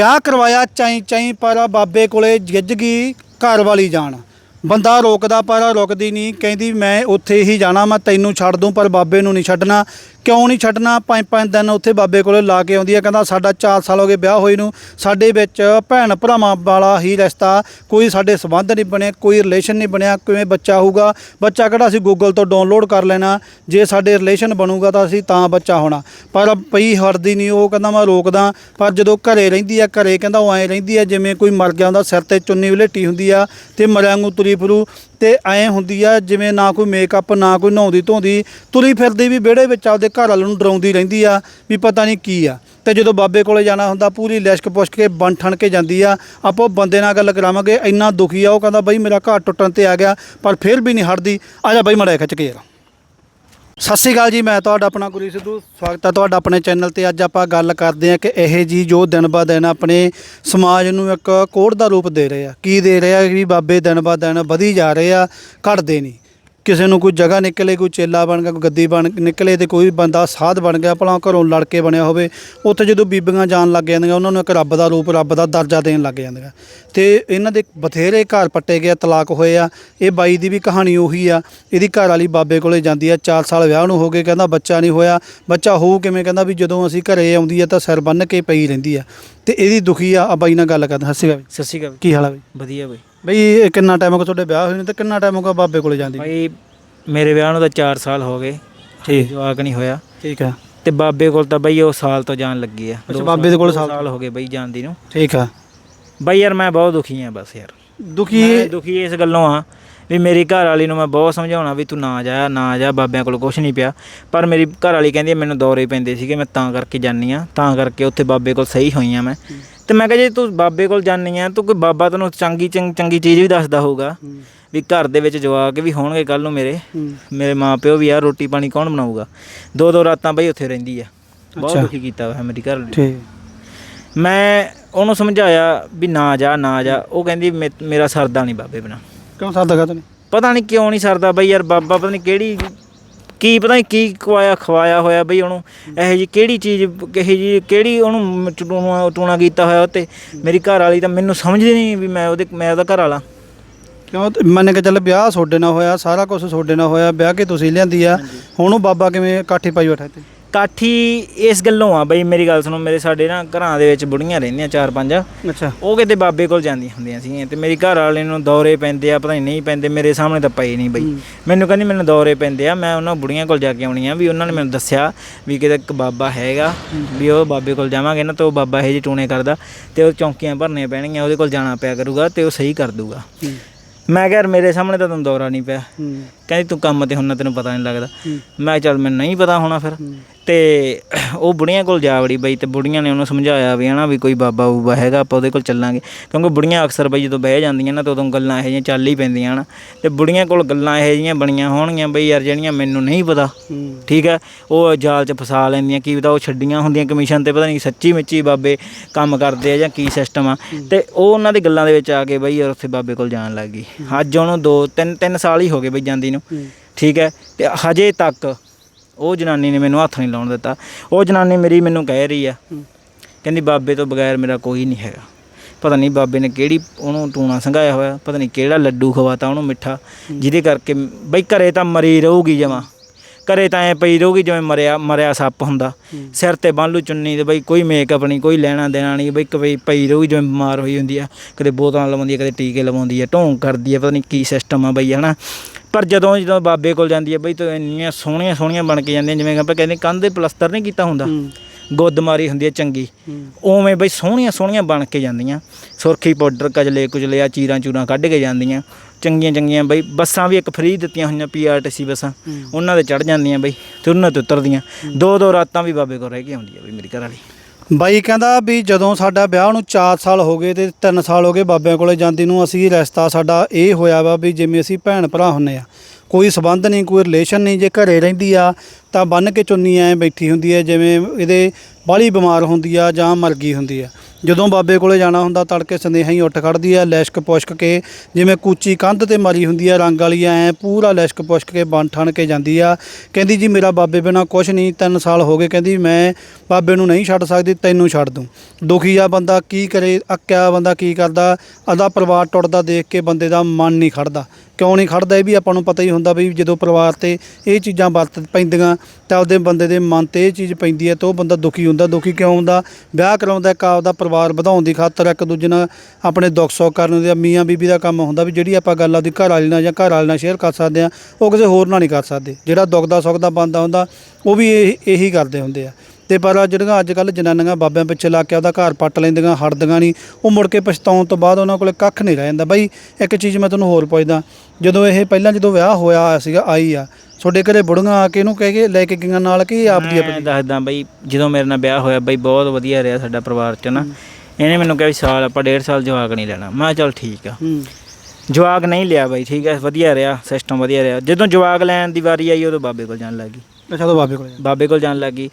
ਵਿਆਹ ਕਰਵਾਇਆ, ਚਾਈ ਚਾਈ ਪਰ ਬਾਬੇ ਕੋਲੇ ਗਿੱਜ ਗਈ ਘਰ ਵਾਲੀ ਜਾਣ ਬੰਦਾ ਰੋਕਦਾ ਪਰ ਰੁਕਦੀ ਨਹੀਂ ਕਹਿੰਦੀ ਮੈਂ ਉੱਥੇ ਹੀ ਜਾਣਾ, ਮੈਂ ਤੈਨੂੰ ਛੱਡ ਦੂੰ ਪਰ ਬਾਬੇ ਨੂੰ ਨਹੀਂ ਛੱਡਣਾ। ਕਿਉਂ ਨਹੀਂ ਛੱਡਣਾ? ਪੰਜ ਪੰਜ ਦਿਨ ਉੱਥੇ ਬਾਬੇ ਕੋਲੇ ਲਾ ਕੇ ਆਉਂਦੀ ਹੈ ਕਹਿੰਦਾ ਸਾਡਾ 4 ਸਾਲ ਹੋ ਗਏ ਵਿਆਹ ਹੋਏ ਨੂੰ। ਸਾਡੇ ਵਿੱਚ ਭੈਣ ਭਰਾਵਾਂ ਵਾਲਾ ਹੀ ਰਿਸ਼ਤਾ, ਕੋਈ ਸਾਡੇ ਸੰਬੰਧ ਨਹੀਂ ਬਣਿਆ ਕੋਈ ਰਿਲੇਸ਼ਨ ਨਹੀਂ ਬਣਿਆ, ਕਿਵੇਂ ਬੱਚਾ ਹੋਊਗਾ? ਬੱਚਾ ਕਿਹੜਾ ਅਸੀਂ ਗੂਗਲ ਤੋਂ ਡਾਊਨਲੋਡ ਕਰ ਲੈਣਾ? ਜੇ ਸਾਡੇ ਰਿਲੇਸ਼ਨ ਬਣੂਗਾ ਤਾਂ ਅਸੀਂ ਤਾਂ ਬੱਚਾ ਹੋਣਾ। ਪਰ ਪਈ ਹਰਦੀ ਨਹੀਂ, ਉਹ ਕਹਿੰਦਾ ਮੈਂ ਰੋਕਦਾ। ਪਰ ਜਦੋਂ ਘਰੇ ਰਹਿੰਦੀ ਆ, ਘਰੇ ਕਹਿੰਦਾ ਉਹ ਐਂ ਰਹਿੰਦੀ ਆ, ਜਿਵੇਂ ਕੋਈ ਮਰ ਗਿਆ ਹੁੰਦਾ ਸਿਰ ਤੇ ਚੁੰਨੀ ਵਲੇਟੀ ਹੁੰਦੀ ਆ, ਤੇ ਮਰਿਆਂ ਨੂੰ ਤੁਰੀ ਫਿਰੂ। ਤੇ ਐਂ ਹੁੰਦੀ ਆ, ਜਿਵੇਂ ਨਾ ਕੋਈ ਮੇਕਅਪ ਨਾ ਕੋਈ ਨਹਾਉਂਦੀ ਧੋਂਦੀ ਤੁਲੀ ਫਿਰਦੀ ਵੀ ਵਿਹੜੇ ਵਿੱਚ ਆਪਦੇ ਘਰ ਵਾਲੇ ਨੂੰ ਡਰਾਉਂਦੀ ਰਹਿੰਦੀ ਆ ਵੀ ਪਤਾ ਨਹੀਂ ਕੀ ਆ। ਤੇ ਜਦੋਂ ਬਾਬੇ ਕੋਲੇ ਜਾਣਾ ਹੁੰਦਾ, ਪੂਰੀ ਲਿਸ਼ਕ ਪੁਸ਼ਕ ਕੇ ਬਣ ਠਣ ਕੇ ਜਾਂਦੀ ਆ, ਆਪੋ ਬੰਦੇ ਨਾਲ ਗੱਲ ਕਰਾਵਾਂਗੇ, ਇੰਨਾ ਦੁਖੀ ਆ, ਉਹ ਕਹਿੰਦਾ ਬਈ ਮੇਰਾ ਘਰ ਟੁੱਟਣ ਤੇ ਆ ਗਿਆ, ਪਰ ਫਿਰ ਵੀ ਨਹੀਂ ਹਟਦੀ। ਆ ਜਾ ਬਈ ਮੜਾ ਖਿੱਚ ਕੇ ਯਾਰ। ਸਤਿ ਸ਼੍ਰੀ ਅਕਾਲ ਜੀ, ਮੈਂ ਤੁਹਾਡਾ ਆਪਣਾ ਗੁਰੀ ਸਿੱਧੂ, ਸਵਾਗਤ ਹੈ ਤੁਹਾਡਾ ਆਪਣੇ ਚੈਨਲ ਤੇ। ਅੱਜ ਆਪਾਂ ਗੱਲ ਕਰਦੇ ਹਾਂ ਕਿ ਇਹ ਜੀ ਜੋ ਦਿਨ ਬਾ ਦਿਨ ਆਪਣੇ ਸਮਾਜ ਨੂੰ ਇੱਕ ਕੋੜ ਦਾ ਰੂਪ ਦੇ ਰਹੇ ਆ। ਕੀ ਦੇ ਰਹੇ ਆ ਵੀ ਬਾਬੇ ਦਿਨ ਬਾ ਦਿਨ ਵਧੀ ਜਾ ਰਹੇ ਆ, ਘਟਦੇ ਨਹੀਂ। ਕਿਸੇ ਨੂੰ ਕੋਈ ਜਗ੍ਹਾ ਨਿਕਲੇ ਕੋਈ ਚੇਲਾ ਬਣ ਗਿਆ ਕੋਈ ਗੱਦੀ ਬਣ ਨਿਕਲੇ ਤੇ ਕੋਈ ਬੰਦਾ ਸਾਧ ਬਣ ਗਿਆ ਭਲਾ ਘਰੋਂ ਲੜ ਕੇ ਬਣਿਆ ਹੋਵੇ ਉੱਥੇ ਜਦੋਂ ਬੀਬੀਆਂ ਜਾਣ ਲੱਗ ਜਾਂਦੀਆਂ ਉਹਨਾਂ ਨੂੰ ਇੱਕ ਰੱਬ ਦਾ ਰੂਪ ਰੱਬ ਦਾ ਦਰਜਾ ਦੇਣ ਲੱਗ ਜਾਂਦੀਆਂ। ਤੇ ਇਹਨਾਂ ਦੇ ਬਥੇਰੇ ਘਰ ਪੱਟੇ ਗਏ ਤਲਾਕ ਹੋਏ ਆ ਇਹ ਬਾਈ ਦੀ ਵੀ ਕਹਾਣੀ ਉਹੀ ਆ ਇਹਦੀ ਘਰ ਵਾਲੀ ਬਾਬੇ ਕੋਲੇ ਜਾਂਦੀ ਆ 4 ਸਾਲ ਵਿਆਹ ਨੂੰ ਹੋ ਗਏ ਕਹਿੰਦਾ ਬੱਚਾ ਨਹੀਂ ਹੋਇਆ ਬੱਚਾ ਹੋਊ ਕਿਵੇਂ ਕਹਿੰਦਾ ਵੀ ਜਦੋਂ ਅਸੀਂ ਘਰੇ ਆਉਂਦੀ ਆ ਤਾਂ ਸਿਰ ਬੰਨ੍ਹ ਕੇ ਪਈ ਰਹਿੰਦੀ ਆ। ਤੇ ਇਹਦੀ ਦੁਖੀ ਆ ਆ ਬਾਈ ਨਾਲ ਗੱਲ ਕਰਦਾ ਹੱਸੀ ਬਾਈ। ਸਤਿ ਸ਼੍ਰੀ ਅਕਾਲ ਕੀ ਹਾਲ ਆ ਬਾਈ? ਵਧੀਆ ਬਈ। ਬਈ ਇਹ ਕਿੰਨਾ ਟਾਈਮ ਹੋ ਗਿਆ ਤੁਹਾਡੇ ਵਿਆਹ ਹੋਏ ਨੇ ਤੇ ਕਿੰਨਾ ਟਾਈਮ ਹੋ ਗਿਆ ਬਾਬੇ ਕੋਲੇ ਜਾਂਦੀ ਭਾਈ ਮੇਰੇ ਵਿਆਹ ਨੂੰ ਤਾਂ 4 ਸਾਲ ਹੋ ਗਏ। ਠੀਕ। ਜਵਾਕ ਨਹੀਂ ਹੋਇਆ। ਠੀਕ ਆ ਤੇ ਬਾਬੇ ਕੋਲ ਤਾਂ ਬਈ ਉਹ ਸਾਲ ਤੋਂ ਜਾਣ ਲੱਗੀ ਆ। ਅੱਛਾ, ਦੋ ਬਾਬੇ ਦੇ ਕੋਲ ਦੋ ਸਾਲ- ਸਾਲ ਹੋ ਗਏ ਬਈ ਜਾਂਦੀ ਨੂੰ। ਠੀਕ ਆ ਬਈ ਯਾਰ ਮੈਂ ਬਹੁਤ ਦੁਖੀ ਆ ਬਸ ਯਾਰ। ਦੁਖੀ ਮੈਂ ਦੁਖੀ ਇਸ ਗੱਲੋਂ ਆ ਵੀ ਮੇਰੀ ਘਰ ਵਾਲੀ ਨੂੰ ਮੈਂ ਬਹੁਤ ਸਮਝਾਉਣਾ ਵੀ ਤੂੰ ਨਾ ਜਾ ਨਾ ਜਾ ਬਾਬਿਆਂ ਕੋਲ ਕੁਝ ਨਹੀਂ ਪਿਆ। ਪਰ ਮੇਰੀ ਘਰ ਵਾਲੀ ਕਹਿੰਦੀ ਮੈਨੂੰ ਦੌਰੇ ਪੈਂਦੇ ਸੀਗੇ ਮੈਂ ਤਾਂ ਕਰਕੇ ਜਾਨੀ ਆ ਤਾਂ ਕਰਕੇ ਉੱਥੇ ਬਾਬੇ ਕੋਲ ਸਹੀ ਹੋਈ ਆ ਮੈਂ। ਤੇ ਮੈਂ ਕਿਹਾ ਜੇ ਤੂੰ ਬਾਬੇ ਕੋਲ ਜਾਨੀ ਆ ਤੂੰ ਕੋਈ ਬਾਬਾ ਤੈਨੂੰ ਚੰਗੀ ਚੰਗ- ਚੰਗੀ ਚੀਜ਼ ਵੀ ਦੱਸਦਾ ਹੋਊਗਾ ਵੀ ਘਰ ਦੇ ਵਿੱਚ ਜਵਾਕ ਵੀ ਹੋਣਗੇ ਕੱਲ ਨੂੰ ਮੇਰੇ। ਮੇਰੇ ਮਾਪਿਓ ਵੀ ਆ ਰੋਟੀ ਪਾਣੀ ਕੌਣ ਬਣਾਊਗਾ? ਦੋ ਦੋ ਰਾਤਾਂ ਬਈ ਉੱਥੇ ਰਹਿੰਦੀ ਆ। ਬਹੁਤ। ਦੁਖੀ ਕੀਤਾ ਹੋਇਆ ਮੇਰੀ ਘਰ ਵਾਲੀ ਠੀਕ। ਮੈਂ ਉਹਨੂੰ ਸਮਝਾਇਆ ਵੀ ਨਾ ਜਾ ਨਾ ਜਾ ਉਹ ਕਹਿੰਦੀ ਮੇ- ਮੇਰਾ ਸਰਦਾ ਨਹੀਂ ਬਾਬੇ ਬਿਨਾ। ਕਿਉਂ ਸਰਦਾ ਗਾ ਤੈਨੂੰ? ਪਤਾ ਨਹੀਂ ਕਿਉਂ ਨਹੀਂ ਸਰਦਾ ਬਈ ਯਾਰ ਬਾਬਾ ਪਤਾ ਨਹੀਂ ਕਿਹੜੀ ਕੀ ਪਤਾ ਨਹੀਂ ਕੀ ਖਵਾਇਆ ਖਵਾਇਆ ਹੋਇਆ ਬਈ ਉਹਨੂੰ। ਇਹੋ ਜੀ ਕਿਹੜੀ ਚੀਜ਼ ਕਿਹੀ ਜੀ ਕਿਹੜੀ ਉਹਨੂੰ ਟੂਣਾ ਟੂਣਾ ਕੀਤਾ ਹੋਇਆ ਉੱਤੇ ਮੇਰੀ ਘਰ ਵਾਲੀ ਤਾਂ ਮੈਨੂੰ ਸਮਝਦੀ ਨਹੀਂ ਵੀ ਮੈਂ ਉਹਦੇ ਮੈਂ ਉਹਦਾ ਘਰ ਵਾਲਾ। ਕਿਉਂ ਤੇ ਮੰਨ ਕੇ ਚੱਲ ਵਿਆਹ ਤੁਹਾਡੇ ਨਾਲ ਹੋਇਆ ਸਾਰਾ ਕੁਝ ਤੁਹਾਡੇ ਨਾਲ ਹੋਇਆ ਵਿਆਹ ਕੇ ਤੁਸੀਂ ਲਿਆਂਦੀ ਆ। ਹੁਣ ਉਹ ਬਾਬਾ ਕਿਵੇਂ ਕਾਠੀ ਪਾਈ ਬੈਠਾ ਤੇ ਕਾਠੀ ਇਸ ਗੱਲੋਂ ਆ ਬਈ ਮੇਰੀ ਗੱਲ ਸੁਣੋ ਮੇਰੇ ਸਾਡੇ ਨਾ ਘਰਾਂ ਦੇ ਵਿੱਚ ਬੁੜੀਆਂ ਰਹਿੰਦੀਆਂ ਚਾਰ ਪੰਜ। ਅੱਛਾ। ਉਹ ਕਿਤੇ ਬਾਬੇ ਕੋਲ ਜਾਂਦੀਆਂ ਹੁੰਦੀਆਂ ਸੀ ਤੇ ਮੇਰੀ ਘਰ ਵਾਲੇ ਨੂੰ ਦੌਰੇ ਪੈਂਦੇ ਆ ਪਤਾ ਨਹੀਂ ਨਹੀਂ ਪੈਂਦੇ ਮੇਰੇ ਸਾਹਮਣੇ ਤਾਂ ਪਏ ਨਹੀਂ ਬਈ। ਮੈਨੂੰ ਕਹਿੰਦੀ ਮੈਨੂੰ ਦੌਰੇ ਪੈਂਦੇ ਆ ਮੈਂ ਉਹਨਾਂ ਬੁੜੀਆਂ ਕੋਲ ਜਾ ਕੇ ਆਉਣੀ ਆ ਵੀ ਉਹਨਾਂ ਨੇ ਮੈਨੂੰ ਦੱਸਿਆ ਵੀ ਕਿਤੇ ਇੱਕ ਬਾਬਾ ਹੈਗਾ ਵੀ ਉਹ ਬਾਬੇ ਕੋਲ ਜਾਵਾਂਗੇ ਨਾ ਤਾਂ ਉਹ ਬਾਬਾ ਇਹ ਜੀ ਟੂਣੇ ਕਰਦਾ ਤੇ ਉਹ ਚੌਂਕੀਆਂ ਭਰਨੀਆਂ ਪੈਣਗੀਆਂ ਉਹਦੇ ਕੋਲ ਜਾਣਾ ਪਿਆ ਕਰੂਗਾ ਤੇ ਉਹ ਸਹੀ ਕਰ ਦੂਗਾ। ਮੈਂ ਕਿਹਾ ਯਾਰ ਮੇਰੇ ਸਾਹਮਣੇ ਤਾਂ ਤੈਨੂੰ ਦੌਰਾ ਨਹੀਂ ਪਿਆ। ਕਹਿੰਦੀ ਤੂੰ ਕੰਮ ਤੇ ਹੁੰਨਾ ਤੈਨੂੰ ਪਤਾ ਨਹੀਂ ਲੱਗਦਾ। ਮੈਂ ਚੱਲ ਮੈਨੂੰ ਨਹੀਂ ਪਤਾ ਹੋਣਾ ਫਿਰ। ਤੇ ਉਹ ਬੁੜੀਆਂ ਕੋਲ ਜਾ ਵੜੀ ਬਈ ਤੇ ਬੁੜੀਆਂ ਨੇ ਉਹਨੂੰ ਸਮਝਾਇਆ ਵੀ ਹਨਾ ਵੀ ਕੋਈ ਬਾਬਾ ਬੂਬਾ ਹੈਗਾ ਆਪਾਂ ਉਹਦੇ ਕੋਲ ਚੱਲਾਂਗੇ। ਕਿਉਂਕਿ ਬੁੜੀਆਂ ਅਕਸਰ ਬਈ ਜਦੋਂ ਬਹਿ ਜਾਂਦੀਆਂ ਨਾ ਤਾਂ ਉਦੋਂ ਗੱਲਾਂ ਇਹੋ ਜਿਹੀਆਂ ਚੱਲ ਹੀ ਪੈਂਦੀਆਂ ਹਨ। ਤੇ ਬੁੜੀਆਂ ਕੋਲ ਗੱਲਾਂ ਇਹੋ ਜਿਹੀਆਂ ਬਣੀਆਂ ਹੋਣਗੀਆਂ ਬਈ ਯਾਰ ਜਿਹੜੀਆਂ ਮੈਨੂੰ ਨਹੀਂ ਪਤਾ ਠੀਕ ਹੈ? ਉਹ ਜਾਲ 'ਚ ਫਸਾ ਲੈਂਦੀਆਂ ਕੀ ਪਤਾ ਉਹ ਛੱਡੀਆਂ ਹੁੰਦੀਆਂ ਕਮਿਸ਼ਨ ਤੇ ਪਤਾ ਨਹੀਂ ਸੱਚੀ ਮਿੱਚੀ ਬਾਬੇ ਕੰਮ ਕਰਦੇ ਆ ਜਾਂ ਕੀ ਸਿਸਟਮ ਆ। ਤੇ ਉਹ ਉਹਨਾਂ ਦੀ ਗੱਲਾਂ ਦੇ ਵਿੱਚ ਆ ਕੇ ਬਈ ਯਾਰ ਉੱਥੇ ਬਾਬੇ ਕੋਲ ਜਾਣ ਲੱਗ ਗਈ। ਅੱਜ ਉਹਨੂੰ 2 3 3 ਸਾਲ ਹੀ ਹੋ ਗਏ ਬਈ ਜਾਂਦੀ ਨੂੰ। ਠੀਕ ਹੈ? ਤੇ ਹਜੇ ਤੱਕ ਉਹ ਜਨਾਨੀ ਨੇ ਮੈਨੂੰ ਹੱਥ ਨਹੀਂ ਲਾਉਣ ਦਿੱਤਾ। ਉਹ ਜਨਾਨੀ ਮੇਰੀ ਮੈਨੂੰ ਕਹਿ ਰਹੀ ਆ। ਕਹਿੰਦੀ ਬਾਬੇ ਤੋਂ ਬਗੈਰ ਮੇਰਾ ਕੋਈ ਨਹੀਂ ਹੈਗਾ। ਪਤਾ ਨਹੀਂ ਬਾਬੇ ਨੇ ਕਿਹੜੀ ਉਹਨੂੰ ਟੂਣਾ ਸੰਘਾਇਆ ਹੋਇਆ ਪਤਾ ਨਹੀਂ ਕਿਹੜਾ ਲੱਡੂ ਖਵਾਤਾ ਉਹਨੂੰ ਮਿੱਠਾ। ਜਿਹਦੇ ਕਰਕੇ ਬਈ ਘਰੇ ਤਾਂ ਮਰੀ ਰਹੂਗੀ ਜਮਾ। ਘਰੇ ਤਾਂ ਐ ਪਈ ਰਹੂਗੀ ਜਿਵੇਂ ਮਰਿਆ ਮਰਿਆ ਸੱਪ ਹੁੰਦਾ। ਸਿਰ ਤੇ ਬੰਨ ਲੂ ਚੁੰਨੀ ਤੇ ਬਈ ਕੋਈ ਮੇਕਅਪ ਨਹੀਂ ਕੋਈ ਲੈਣਾ ਦੇਣਾ ਨਹੀਂ ਬਈ ਕਵੇ ਪਈ ਰਹੂਗੀ ਜਿਵੇਂ ਬਿਮਾਰ ਹੋਈ ਹੁੰਦੀ ਆ। ਕਦੇ ਬੋਤਲਾਂ ਲਵਾਉਂਦੀ ਆ ਕਦੇ ਟੀਕੇ ਲਵਾਉਂਦੀ ਆ ਢੋਂਗ ਕਰਦੀ ਆ ਪਤਾ ਨਹੀਂ ਕੀ ਸਿਸਟਮ ਆ ਬਈ ਹਨਾ? ਪਰ ਜਦੋਂ ਜਦੋਂ ਬਾਬੇ ਕੋਲ ਜਾਂਦੀ ਆ ਬਈ ਤਾਂ ਇੰਨੀਆਂ ਸੋਹਣੀਆਂ ਸੋਹਣੀਆਂ ਬਣ ਕੇ ਜਾਂਦੀਆਂ ਜਿਵੇਂ ਆਪਾਂ ਕਹਿੰਦੇ ਕੰਧ ਦੇ ਪਲਸਤਰ ਨਹੀਂ ਕੀਤਾ ਹੁੰਦਾ ਹੂੰ। ਗੁੱਦ ਮਾਰੀ ਹੁੰਦੀ ਹੈ ਚੰਗੀ ਹੂੰ। ਉਵੇਂ ਬਈ ਸੋਹਣੀਆਂ ਸੋਹਣੀਆਂ ਬਣ ਕੇ ਜਾਂਦੀਆਂ ਸੁਰਖੀ ਪਾਊਡਰ ਕਜਲੇ ਕੁਜਲੇ ਆ ਚੀਰਾਂ ਚੂਰਾਂ ਕੱਢ ਕੇ ਜਾਂਦੀਆਂ ਚੰਗੀਆਂ ਚੰਗੀਆਂ ਬਈ ਬੱਸਾਂ ਵੀ ਇੱਕ ਫ੍ਰੀ ਦਿੱਤੀਆਂ ਹੋਈਆਂ ਪੀਆਰਟੀਸੀ ਬੱਸਾਂ ਉਹਨਾਂ ਦੇ ਚੜ ਜਾਂਦੀਆਂ ਬਈ ਤੇ ਉਹਨਾਂ ਤੇ ਉਤਰਦੀਆਂ ਦੋ ਦੋ ਰਾਤਾਂ ਵੀ ਬਾਬੇ ਕੋਲ ਰਹਿ ਕੇ ਆਉਂਦੀ ਆ ਬਈ ਮੇਰੀ ਘਰ ਵਾਲੀ। ਬਾਈ ਕਹਿੰਦਾ ਵੀ ਜਦੋਂ ਸਾਡਾ ਵਿਆਹ ਨੂੰ 4 ਸਾਲ ਹੋ ਗਏ ਤੇ 3 ਸਾਲ ਹੋ ਗਏ ਬਾਬਿਆਂ ਕੋਲੇ ਜਾਂਦੀ ਨੂੰ, ਅਸੀਂ ਰਿਸ਼ਤਾ ਸਾਡਾ ਇਹ ਹੋਇਆ ਵਾ ਵੀ ਜਿਵੇਂ ਅਸੀਂ ਭੈਣ ਭਰਾ ਹੁੰਨੇ ਆ। ਕੋਈ ਸਬੰਧ ਨਹੀਂ, ਕੋਈ ਰਿਲੇਸ਼ਨ ਨਹੀਂ, ਜੇ ਘਰੇ ਰਹਿੰਦੀ ਆ ਤਾਂ ਬੰਨ ਕੇ ਚੁੰਨੀ ਐ ਬੈਠੀ ਹੁੰਦੀ ਹੈ ਜਿਵੇਂ ਇਹਦੇ ਬਾਹਲੀ ਬਿਮਾਰ ਹੁੰਦੀ ਆ ਜਾਂ ਮਰ ਗਈ ਹੁੰਦੀ ਆ। ਜਦੋਂ ਬਾਬੇ ਕੋਲੇ ਜਾਣਾ ਹੁੰਦਾ, ਤੜਕੇ ਸੰਦੇਹਾ ਹੀ ਉੱਠ ਖੜਦੀ ਆ, ਲੈਸ਼ਕ ਪੁਸ਼ਕ ਕੇ, ਜਿਵੇਂ ਕੂਚੀ ਕੰਧ ਤੇ ਮਾਰੀ ਹੁੰਦੀ ਆ, ਰੰਗ ਵਾਲੀ ਐ, ਪੂਰਾ ਲੈਸ਼ਕ ਪੁਸ਼ਕ ਕੇ ਬਣ ਠਣ ਕੇ ਜਾਂਦੀ ਆ। ਕਹਿੰਦੀ, ਜੀ, ਮੇਰਾ ਬਾਬੇ ਬਿਨਾ ਕੁਛ ਨਹੀਂ 3 ਸਾਲ ਹੋ ਗਏ। ਕਹਿੰਦੀ, ਮੈਂ ਬਾਬੇ ਨੂੰ ਨਹੀਂ ਛੱਡ ਸਕਦੀ, ਤੈਨੂੰ ਛੱਡ ਦੂੰ। ਦੁਖੀ ਆ ਬੰਦਾ, ਕੀ ਕਰੇ? ਅੱਕਿਆ ਬੰਦਾ ਕੀ ਕਰਦਾ? ਅਦਾ ਪਰਿਵਾਰ ਟੁੱਟਦਾ ਦੇਖ ਕੇ ਬੰਦੇ ਦਾ ਮਨ ਨਹੀਂ ਖੜਦਾ। ਕਿਉਂ ਨਹੀਂ ਖੜਦਾ? ਇਹ ਵੀ ਆਪਾਂ ਨੂੰ ਪਤਾ ਹੀ ਹੁੰਦਾ ਵੀ ਜਦੋਂ ਪਰਿਵਾਰ ਤੇ ਇਹ ਚੀਜ਼ਾਂ ਵਰਤ ਪੈਂਦੀਆਂ ਤਾਂ ਉਹਦੇ ਬੰਦੇ ਦੇ ਮਨ ਤੇ ਇਹ ਚੀਜ਼ ਪੈਂਦੀ ਹੈ ਤਾਂ ਉਹ ਬੰਦਾ ਦੁਖੀ ਹੁੰਦਾ। ਦੁਖੀ ਕਿਉਂ ਹੁੰਦਾ? ਵਿਆਹ ਕਰਾਉਂਦਾ ਇੱਕ ਆਪਦਾ ਪਰਿਵਾਰ ਵਧਾਉਣ ਦੀ ਖਾਤਰ ਇੱਕ ਦੂਜੇ ਨਾਲ ਆਪਣੇ ਦੁੱਖ ਸੁੱਖ ਕਰਨ ਦੇ ਮੀਆਂ ਬੀਬੀ ਦਾ ਕੰਮ ਹੁੰਦਾ ਵੀ ਜਿਹੜੀ ਆਪਾਂ ਗੱਲ ਆਪਦੀ ਘਰ ਵਾਲੀ ਨਾਲ ਜਾਂ ਘਰ ਵਾਲੇ ਨਾਲ ਸ਼ੇਅਰ ਕਰ ਸਕਦੇ ਆ ਉਹ ਕਿਸੇ ਹੋਰ ਨਾਲ ਨਹੀਂ ਕਰ ਸਕਦੇ। ਜਿਹੜਾ ਦੁੱਖ ਦਾ ਸੁੱਖ ਦਾ ਬੰਦਾ ਹੁੰਦਾ, ਉਹ ਵੀ ਇਹ, ਇਹੀ ਕਰਦੇ ਹੁੰਦੇ ਆ। ਤੇ ਪਰ ਜਿਹੜੀਆਂ ਅੱਜ ਕੱਲ ਜਨਾਨੀਆਂ ਬਾਬਿਆਂ ਪਿੱਛੇ ਲੱਗ ਕੇ ਆਪਦਾ ਘਰ ਪੱਟ ਲੈਂਦੀਆਂ ਹਟਦੀਆਂ ਨਹੀਂ ਉਹ ਮੁੜ ਕੇ ਪਛਤਾਉਣ ਤੋਂ ਬਾਅਦ ਉਹਨਾਂ ਕੋਲੇ ਕੱਖ ਨਹੀਂ ਰਹਿ ਜਾਂਦਾ। ਬਾਈ ਇੱਕ ਚੀਜ਼ ਮੈਂ ਤੁਹਾਨੂੰ ਹੋਰ ਪੁੱਛਦਾ ਜਦੋਂ ਇਹ ਪਹਿਲਾਂ ਜਦੋਂ ਵਿਆਹ ਹੋਇਆ ਸੀਗਾ ਆਈ ਆ ਤੁਹਾਡੇ ਘਰੇ ਬੁੜੀਆਂ ਆ ਕੇ ਇਹਨੂੰ ਕਹਿ ਕੇ ਲੈ ਕੇ ਗਈਆਂ ਨਾਲ ਕਿ ਇਹ ਆਪਦੀ ਮੈਂ ਆਪਣੀ? ਦੱਸਦਾ ਬਈ ਜਦੋਂ ਮੇਰੇ ਨਾਲ ਵਿਆਹ ਹੋਇਆ ਬਈ ਬਹੁਤ ਵਧੀਆ ਰਿਹਾ ਸਾਡਾ ਪਰਿਵਾਰ ਚ ਨਾ। ਇਹਨੇ ਮੈਨੂੰ ਕਿਹਾ ਵੀ ਸਾਲ ਆਪਾਂ ਡੇਢ ਸਾਲ ਜਵਾਕ ਨਹੀਂ ਲੈਣਾ। ਮੈਂ ਕਿਹਾ ਚੱਲ ਠੀਕ ਆ। ਜਵਾਕ ਨਹੀਂ ਲਿਆ ਬਈ ਠੀਕ ਹੈ ਵਧੀਆ ਰਿਹਾ ਸਿਸਟਮ ਵਧੀਆ ਰਿਹਾ। ਜਦੋਂ ਜਵਾਕ ਲੈਣ ਦੀ ਵਾਰੀ ਆਈ ਉਦੋਂ ਬਾਬੇ ਕੋਲ ਜਾਣ ਲੱਗੀ ਅੱਛਾ ਤਾਂ ਬਾਬੇ ਕੋਲੇ। ਬਾਬੇ ਕੋਲ ਜਾਣ ਲੱਗੀ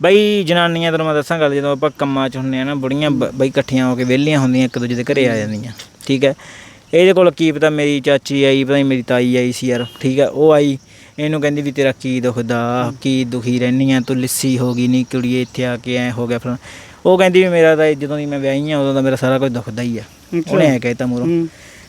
ਬਈ ਜਨਾਨੀਆਂ ਤੈਨੂੰ ਮੈਂ ਦੱਸਾਂ ਗੱਲ ਜਦੋਂ ਆਪਾਂ ਕੰਮਾਂ 'ਚ ਹੁੰਨੇ ਆ ਨਾ ਬੁੜੀਆਂ ਬਈ ਇਕੱਠੀਆਂ ਹੋ ਕੇ ਵਿਹਲੀਆਂ ਹੁੰਦੀਆਂ ਇੱਕ ਦੂਜੇ ਦੇ ਘਰੇ ਆ ਜਾਂਦੀਆਂ ਠੀਕ ਹੈ? ਇਹਦੇ ਕੋਲ ਕੀ ਪਤਾ ਮੇਰੀ ਚਾਚੀ ਆਈ ਪਤਾ ਨਹੀਂ ਮੇਰੀ ਤਾਈ ਆਈ ਸੀ ਯਾਰ ਠੀਕ ਹੈ? ਉਹ ਆਈ ਇਹਨੂੰ ਕਹਿੰਦੀ ਵੀ ਤੇਰਾ ਕੀ ਦੁਖਦਾ ਕੀ ਦੁਖੀ ਰਹਿਨੀ ਆ ਤੂੰ ਲਿੱਸੀ ਹੋ ਗਈ ਨਹੀਂ ਕੁੜੀਏ ਇੱਥੇ ਆ ਕੇ ਐ ਹੋ ਗਿਆ ਫਿਰ ਉਹ ਕਹਿੰਦੀ ਵੀ ਮੇਰਾ ਤਾਂ ਜਦੋਂ ਦੀ ਮੈਂ ਵਿਆਹੀ ਆ ਉਦੋਂ ਦਾ ਮੇਰਾ ਸਾਰਾ ਕੁਝ ਦੁਖਦਾ ਹੀ ਆ। ਉਹਨੇ ਐ ਕਹਿਤਾ ਮੂਰੋਂ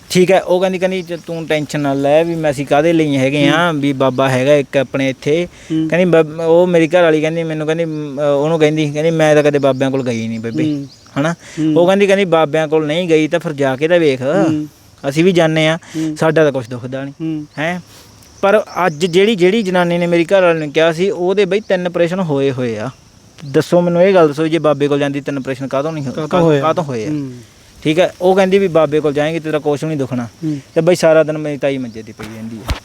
ਠੀਕ ਹੈ ਉਹ ਕਹਿੰਦੀ ਕਹਿੰਦੀ ਤੂੰ ਟੈਨਸ਼ਨ ਨਾ ਲੈ ਵੀ ਮੈਂ ਅਸੀਂ ਕਾਦੇ ਲਈ ਹੈਗੇ ਆ ਵੀ ਬਾਬਾ ਹੈਗਾ ਇੱਕ ਆਪਣੇ ਇੱਥੇ। ਕਹਿੰਦੀ ਉਹ ਮੇਰੀ ਘਰ ਵਾਲੀ ਕਹਿੰਦੀ ਮੈਨੂੰ ਕਹਿੰਦੀ ਉਹਨੂੰ ਕਹਿੰਦੀ ਕਹਿੰਦੀ ਮੈਂ ਤਾਂ ਕਦੇ ਬਾਬਿਆਂ ਕੋਲ ਗਈ ਨਹੀਂ ਬੇਬੇ। ਹਨਾ। ਉਹ ਕਹਿੰਦੀ ਕਹਿੰਦੀ ਬਾਬਿਆਂ ਕੋਲ ਨਹੀਂ ਗਈ ਤਾਂ ਫਿਰ ਜਾ ਕੇ ਤਾਂ ਵੇਖ। ਅਸੀਂ ਵੀ ਜਾਣੇ ਆ। ਸਾਡਾ ਤਾਂ ਕੁਝ ਦੁਖਦਾ ਨਹੀਂ ਹੂੰ ਹੈ ਪਰ ਅੱਜ ਜਿਹੜੀ ਜਿਹੜੀ ਜਨਾਨੀ ਨੇ ਮੇਰੀ ਘਰ ਵਾਲੀ ਨੂੰ ਕਿਹਾ ਸੀ ਉਹਦੇ ਬਈ ਤਿੰਨ ਆਪਰੇਸ਼ਨ ਹੋਏ ਹੋਏ ਆ ਦੱਸੋ ਮੈਨੂੰ ਇਹ ਗੱਲ ਦੱਸੋ ਜੇ ਬਾਬੇ ਕੋਲ ਜਾਂਦੀ ਤਿੰਨ ਆਪਰੇਸ਼ਨ ਕਾਹਤੋਂ ਨਹੀਂ ਕਾਹਤੋਂ ਹੋਏ ਆ? ਠੀਕ ਹੈ ਉਹ ਕਹਿੰਦੀ ਵੀ ਬਾਬੇ ਕੋਲ ਜਾਏਂਗੇ ਤੇਰਾ ਕੁਛ ਨਹੀਂ ਦੁਖਣਾ। ਤੇ ਬਈ ਸਾਰਾ ਦਿਨ ਮੇਰੀ ਤਾਈ ਮੰਜੇ ਤੇ ਪਈ ਰਹਿੰਦੀ ਹੈ।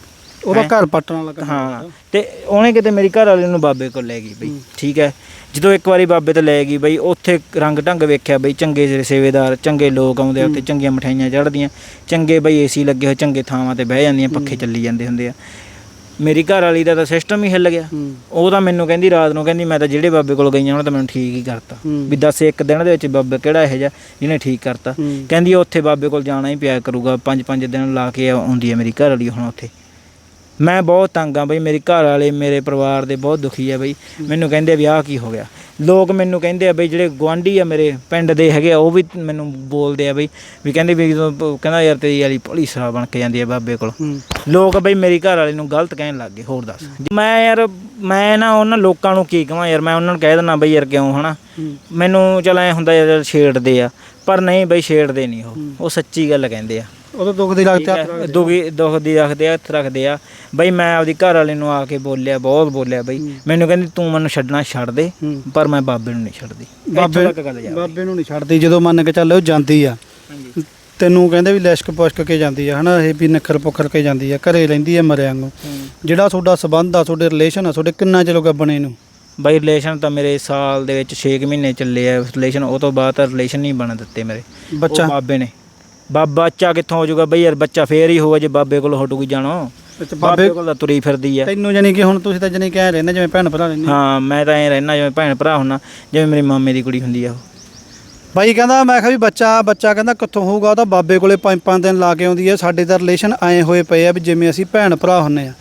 ਉਹਦਾ? ਘਰ ਪੱਟਣ ਲੱਗਾ ਹਾਂ ਤੇ ਉਹਨੇ ਕਿਤੇ ਮੇਰੀ ਘਰ ਵਾਲੇ ਨੂੰ ਬਾਬੇ ਕੋਲ ਲੈ ਗਈ ਬਈ। ਠੀਕ ਹੈ। ਜਦੋਂ ਇੱਕ ਵਾਰੀ ਬਾਬੇ ਤੇ ਲੈ ਗਈ ਬਈ ਉੱਥੇ ਰੰਗ ਢੰਗ ਵੇਖਿਆ ਬਈ ਚੰਗੇ ਸੇਵੇਦਾਰ ਚੰਗੇ ਲੋਕ ਆਉਂਦੇ ਆ ਉੱਥੇ ਚੰਗੀਆਂ ਮਠਾਈਆਂ ਚੜ੍ਹਦੀਆਂ ਚੰਗੇ ਬਈ ਏਸੀ ਲੱਗੇ ਹੋਏ ਚੰਗੇ ਥਾਵਾਂ ਤੇ ਬਹਿ ਜਾਂਦੀਆਂ ਪੱਖੇ ਚੱਲੀ ਜਾਂਦੇ ਹੁੰਦੇ ਆ। ਮੇਰੀ ਘਰ ਵਾਲੀ ਦਾ ਤਾਂ ਸਿਸਟਮ ਹੀ ਹਿੱਲ ਗਿਆ। ਉਹ ਤਾਂ ਮੈਨੂੰ ਕਹਿੰਦੀ ਰਾਤ ਨੂੰ ਕਹਿੰਦੀ ਮੈਂ ਤਾਂ ਜਿਹੜੇ ਬਾਬੇ ਕੋਲ ਗਈਆਂ ਉਹਨਾਂ ਤਾਂ ਮੈਨੂੰ ਠੀਕ ਹੀ ਕਰਤਾ। ਵੀ ਦੱਸ ਇੱਕ ਦਿਨ ਦੇ ਵਿੱਚ ਬਾਬਾ ਕਿਹੜਾ ਇਹੋ ਜਿਹਾ ਜਿਹਨੇ ਠੀਕ ਕਰਤਾ। ਕਹਿੰਦੀ ਉੱਥੇ ਬਾਬੇ ਕੋਲ ਜਾਣਾ ਹੀ ਪਿਆ ਕਰੂਗਾ ਪੰਜ ਪੰਜ ਦਿਨ ਲਾ ਕੇ ਆਉਂਦੀ ਹੈ ਮੇਰੀ ਘਰ ਵਾਲੀ ਹੁਣ ਉੱਥੇ। ਮੈਂ ਬਹੁਤ ਤੰਗ ਆ ਬਈ ਮੇਰੇ ਘਰ ਵਾਲੇ ਮੇਰੇ ਪਰਿਵਾਰ ਦੇ ਬਹੁਤ ਦੁਖੀ ਆ ਬਈ। ਮੈਨੂੰ ਕਹਿੰਦੇ ਵਿਆਹ ਕੀ ਹੋ ਗਿਆ। ਲੋਕ ਮੈਨੂੰ ਕਹਿੰਦੇ ਆ ਬਈ ਜਿਹੜੇ ਗਵਾਂਢੀ ਆ ਮੇਰੇ ਪਿੰਡ ਦੇ ਹੈਗੇ ਆ ਉਹ ਵੀ ਮੈਨੂੰ ਬੋਲਦੇ ਆ ਬਈ ਵੀ ਕਹਿੰਦੇ ਵੀ ਜਦੋਂ ਪ- ਕਹਿੰਦਾ ਯਾਰ ਤੇਰੀ ਵਾਲੀ ਭੋਲੀ ਸਰਾ ਬਣ ਕੇ ਜਾਂਦੀ ਆ ਬਾਬੇ ਕੋਲ। ਲੋਕ ਬਈ ਮੇਰੀ ਘਰ ਵਾਲੇ ਨੂੰ ਗਲਤ ਕਹਿਣ ਲੱਗ ਗਏ ਹੋਰ ਦੱਸ। ਮੈਂ ਯਾਰ ਮੈਂ ਨਾ ਉਹਨਾਂ ਲੋਕਾਂ ਨੂੰ ਕੀ ਕਹਾਂ ਯਾਰ ਮੈਂ ਉਹਨਾਂ ਨੂੰ ਕਹਿ ਦਿੰਦਾ ਬਈ ਯਾਰ ਕਿਉਂ ਹਨਾ। ਮੈਨੂੰ ਚਲ ਐ ਹੁੰਦਾ ਯਾਰ ਛੇੜਦੇ ਆ। ਪਰ ਨਹੀਂ ਬਈ ਛੇੜਦੇ ਨਹੀਂ ਉਹ। ਉਹ ਸੱਚੀ ਗੱਲ ਕਹਿੰਦੇ ਆ। ਉਹਦਾ ਦੁੱਖ ਦੀ ਲੱਗਦੇ ਠੀਕ ਹੈ, ਦੁਖੀ ਦੁੱਖ ਦੀ ਰੱਖਦੇ ਆ ਹੱਥ ਰੱਖਦੇ ਆ। ਬਈ ਮੈਂ ਆਪਦੀ ਘਰ ਵਾਲੇ ਨੂੰ ਆ ਕੇ ਬੋਲਿਆ ਬਹੁਤ ਬੋਲਿਆ ਬਈ। ਮੈਨੂੰ ਕਹਿੰਦੀ ਤੂੰ ਮੈਨੂੰ ਛੱਡਣਾ ਛੱਡ ਦੇ। ਪਰ ਮੈਂ ਬਾਬੇ ਨੂੰ ਨਹੀਂ ਛੱਡਦੀ। ਬਾਬੇ ਤੱਕ ਗੱਲ ਜਾ ਬਾਬੇ ਨੂੰ ਨਹੀਂ ਛੱਡਦੀ ਜਦੋਂ ਮੰਨ ਕੇ ਚੱਲ ਉਹ ਜਾਂਦੀ ਆ। ਤੈਨੂੰ ਕਹਿੰਦੇ ਵੀ ਲਿਸ਼ਕ ਪੁਸ਼ਕ ਕੇ ਜਾਂਦੀ ਆ ਹਨਾ? ਇਹ ਵੀ ਨਖਰ ਪੁਖਰ ਕੇ ਜਾਂਦੀ ਆ ਘਰੇ ਰਹਿੰਦੀ ਆ ਮਰਿਆਂ ਨੂੰ। ਜਿਹੜਾ ਤੁਹਾਡਾ ਸਬੰਧ ਆ ਤੁਹਾਡੇ ਰਿਲੇਸ਼ਨ ਆ ਤੁਹਾਡੇ ਕਿੰਨਾ ਚਿਰ ਹੋ ਗਿਆ ਬਣੇ ਨੂੰ? ਬਈ ਰਿਲੇਸ਼ਨ ਤਾਂ ਮੇਰੇ ਸਾਲ ਦੇ ਵਿੱਚ 6 ਮਹੀਨੇ ਚੱਲੇ ਆ। ਰਿਲੇਸ਼ਨ ਉਹ ਤੋਂ ਬਾਅਦ ਤਾਂ ਰਿਲੇਸ਼ਨ ਨਹੀਂ ਬਣ ਦਿੱਤੇ ਮੇਰੇ। ਬੱਚਾ? ਉਹ ਬਾਬੇ ਨੇ। ਬਾਬਾ ਬੱਚਾ ਕਿੱਥੋਂ ਹੋ ਜਾਊਗਾ? ਬਈ ਯਾਰ ਬੱਚਾ ਫੇਰ ਹੀ ਹੋਊਗਾ ਜੇ ਬਾਬੇ ਕੋਲ ਹਟੂਗੀ ਜਾਣੋ। ਅੱਛਾ ਬਾਬੇ ਬਾਬੇ ਕੋਲ ਤਾਂ ਤੁਰੀ ਫਿਰਦੀ ਆ। ਤੈਨੂੰ ਜਾਨੀ ਕਿ ਹੁਣ ਤੁਸੀਂ ਤਾਂ ਜਾਨੀ ਕਹਿ ਰਹਿੰਦੇ ਜਿਵੇਂ ਭੈਣ ਭਰਾ ਰਹਿੰਦੇ। ਹਾਂ ਮੈਂ ਤਾਂ ਐ ਰਹਿਣਾ ਜਿਵੇਂ ਭੈਣ ਭਰਾ ਹੁੰਨਾ ਜਿਵੇਂ ਮੇਰੀ ਮਾਮੇ ਦੀ ਕੁੜੀ ਹੁੰਦੀ ਆ ਉਹ। ਬਾਈ ਕਹਿੰਦਾ ਮੈਂ ਕਿਹਾ ਵੀ ਬੱਚਾ ਬੱਚਾ ਕਹਿੰਦਾ ਕਿੱਥੋਂ ਹੋਊਗਾ? ਉਹ ਤਾਂ ਬਾਬੇ ਕੋਲੇ ਪੰਜ ਪੰਜ ਦਿਨ ਲਾ ਕੇ ਆਉਂਦੀ ਹੈ ਸਾਡੇ ਤਾਂ ਰਿਲੇਸ਼ਨ ਆਏ ਹੋਏ ਪਏ ਆ ਵੀ ਜਿਵੇਂ ਅਸੀਂ ਭੈਣ ਭਰਾ ਹੁੰਨੇ ਆ।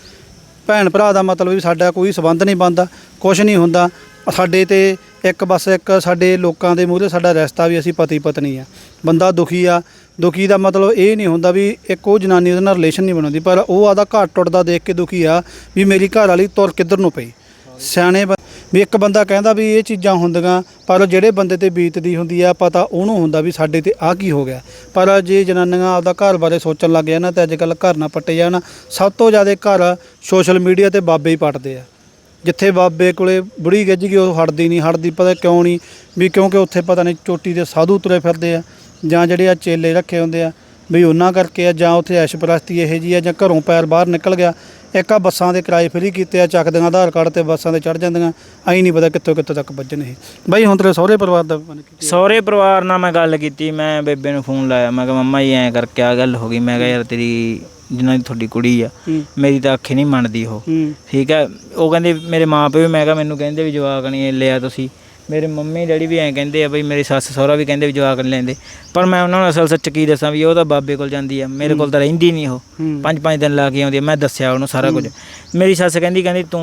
ਭੈਣ ਭਰਾ ਦਾ ਮਤਲਬ ਵੀ ਸਾਡਾ ਕੋਈ ਸਬੰਧ ਨਹੀਂ ਬਣਦਾ। ਕੁਝ ਨਹੀਂ ਹੁੰਦਾ। ਸਾਡੇ ਤੇ ਇੱਕ ਬਸ ਇੱਕ ਸਾਡੇ ਲੋਕਾਂ ਦੇ ਮੂਹਰੇ ਸਾਡਾ ਰਿਸ਼ਤਾ ਵੀ ਅਸੀਂ ਪਤੀ ਪਤਨੀ ਆ। ਬੰਦਾ ਦੁਖੀ ਆ। ਦੁਖੀ ਦਾ ਮਤਲਬ ਇਹ ਨਹੀਂ ਹੁੰਦਾ ਵੀ ਇੱਕ ਉਹ ਜਨਾਨੀ ਉਹਦੇ ਨਾਲ ਰਿਲੇਸ਼ਨ ਨਹੀਂ ਬਣਾਉਂਦੀ, ਪਰ ਉਹ ਆਦਾ ਘਾਟ ਟੁੱਟਦਾ ਦੇਖ ਕੇ ਦੁਖੀ ਆ ਵੀ ਮੇਰੀ ਘਰ ਵਾਲੀ ਤੁਰ ਕਿੱਧਰ ਨੂੰ ਪਈ। ਸਿਆਣੇ ਬ- ਵੀ ਇੱਕ ਬੰਦਾ ਕਹਿੰਦਾ ਵੀ ਇਹ ਚੀਜ਼ਾਂ ਹੁੰਦੀਆਂ, ਪਰ ਜਿਹੜੇ ਬੰਦੇ ਤੇ ਬੀਤਦੀ ਹੁੰਦੀ ਆ, ਪਤਾ ਉਹਨੂੰ ਹੁੰਦਾ ਵੀ ਸਾਡੇ ਤੇ ਆ ਕੀ ਹੋ ਗਿਆ। ਪਰ ਜੇ ਜਨਾਨੀਆਂ ਆਪਦਾ ਘਰ ਬਾਰੇ ਸੋਚਣ ਲੱਗ ਜਾਣ ਤੇ ਅੱਜ ਕੱਲ ਘਰ ਨਾ ਪੱਟੇ ਜਾਣ। ਸਭ ਤੋਂ ਜ਼ਿਆਦਾ ਘਰ ਸੋਸ਼ਲ ਮੀਡੀਆ ਤੇ ਬਾਬੇ ਹੀ ਪੱਟਦੇ ਆ। ਜਿੱਥੇ ਬਾਬੇ ਕੋਲੇ ਬੁੜੀ ਗਿੱਜ ਗਈ, ਉਹ ਹਟਦੀ ਨਹੀਂ, ਹਟਦੀ ਪਤਾ ਕਿਉਂ ਨਹੀਂ, ਵੀ ਕਿਉਂਕਿ ਉੱਥੇ ਪਤਾ ਨਹੀਂ ਚੋਟੀ ਦੇ ਸਾਧੂ ਤੁਰੇ ਫਿਰਦੇ ਆ, ਜਾਂ ਜਿਹੜੇ ਆ ਚੇਲੇ ਰੱਖੇ ਹੁੰਦੇ ਆ, ਵੀ ਉਹਨਾਂ ਕਰਕੇ ਆ, ਜਾਂ ਉੱਥੇ ਐਸ਼ਪ੍ਰਸਤੀ ਇਹੋ ਜੀ ਆ, ਜਾਂ ਘਰੋਂ ਪੈਰ ਬਾਹਰ ਨਿਕਲ ਗਿਆ, ਇੱਕ ਆ ਬੱਸਾਂ ਦੇ ਕਿਰਾਏ ਫਰੀ ਕੀਤੇ ਆ ਚੱਕਦੀਆਂ ਆਧਾਰ ਕਾਰਡ ਤੇ ਬੱਸਾਂ ਤੇ ਚੜ ਜਾਂਦੀਆਂ, ਐਂ ਨਹੀਂ ਪਤਾ ਕਿੱਥੋਂ ਕਿੱਥੋਂ ਤੱਕ ਵੱਜਣ ਇਹ। ਬਾਈ, ਹੁਣ ਤੇਰੇ ਸਹੁਰੇ ਪਰਿਵਾਰ ਦਾ ਪਤਾ ਕੀ- ਸਹੁਰੇ ਪਰਿਵਾਰ ਨਾਲ ਮੈਂ ਗੱਲ ਕੀਤੀ, ਮੈਂ ਬੇਬੇ ਨੂੰ ਫੋਨ ਲਾਇਆ, ਮੈਂ ਕਿਹਾ, ਮੰਮਾ ਜੀ, ਐਂ ਕਰਕੇ ਆ, ਗੱਲ ਹੋ ਗਈ। ਮੈਂ ਕਿਹਾ, ਯਾਰ ਤੇਰੀ ਜਿਨ੍ਹਾਂ ਦੀ ਤੁਹਾਡੀ ਕੁੜੀ ਆ ਮੇਰੀ ਤਾਂ ਅੱਖੇ ਨਹੀਂ ਮੰਨਦੀ ਉਹ। ਠੀਕ ਹੈ ਉਹ ਕਹਿੰਦੇ ਮੇਰੇ ਮਾਂ ਪਿਓ ਵੀ ਮੈਂ ਕਿਹਾ ਮੈਨੂੰ ਕਹਿੰਦੇ ਵੀ ਜਵਾਕ ਨਹੀਂ ਲਿਆ ਤੁਸੀਂ। ਮੇਰੇ ਮੰਮੀ ਡੈਡੀ ਵੀ ਐਂ ਕਹਿੰਦੇ ਆ ਬਈ ਮੇਰੀ ਸੱਸ ਸਹੁਰਾ ਵੀ ਕਹਿੰਦੇ ਵੀ ਜਵਾਕ ਨਹੀਂ ਲੈਂਦੇ। ਪਰ ਮੈਂ ਉਹਨਾਂ ਨੂੰ ਅਸਲ ਸੱਚ ਕੀ ਦੱਸਾਂ ਵੀ ਉਹ ਤਾਂ ਬਾਬੇ ਕੋਲ ਜਾਂਦੀ ਆ ਮੇਰੇ ਕੋਲ ਤਾਂ ਰਹਿੰਦੀ ਨਹੀਂ ਉਹ। ਪੰਜ ਪੰਜ ਦਿਨ ਲਾ ਕੇ ਆਉਂਦੀ ਆ ਮੈਂ ਦੱਸਿਆ ਉਹਨੂੰ ਸਾਰਾ ਕੁਝ। ਮੇਰੀ ਸੱਸ ਕਹਿੰਦੀ ਕਹਿੰਦੀ ਤੂੰ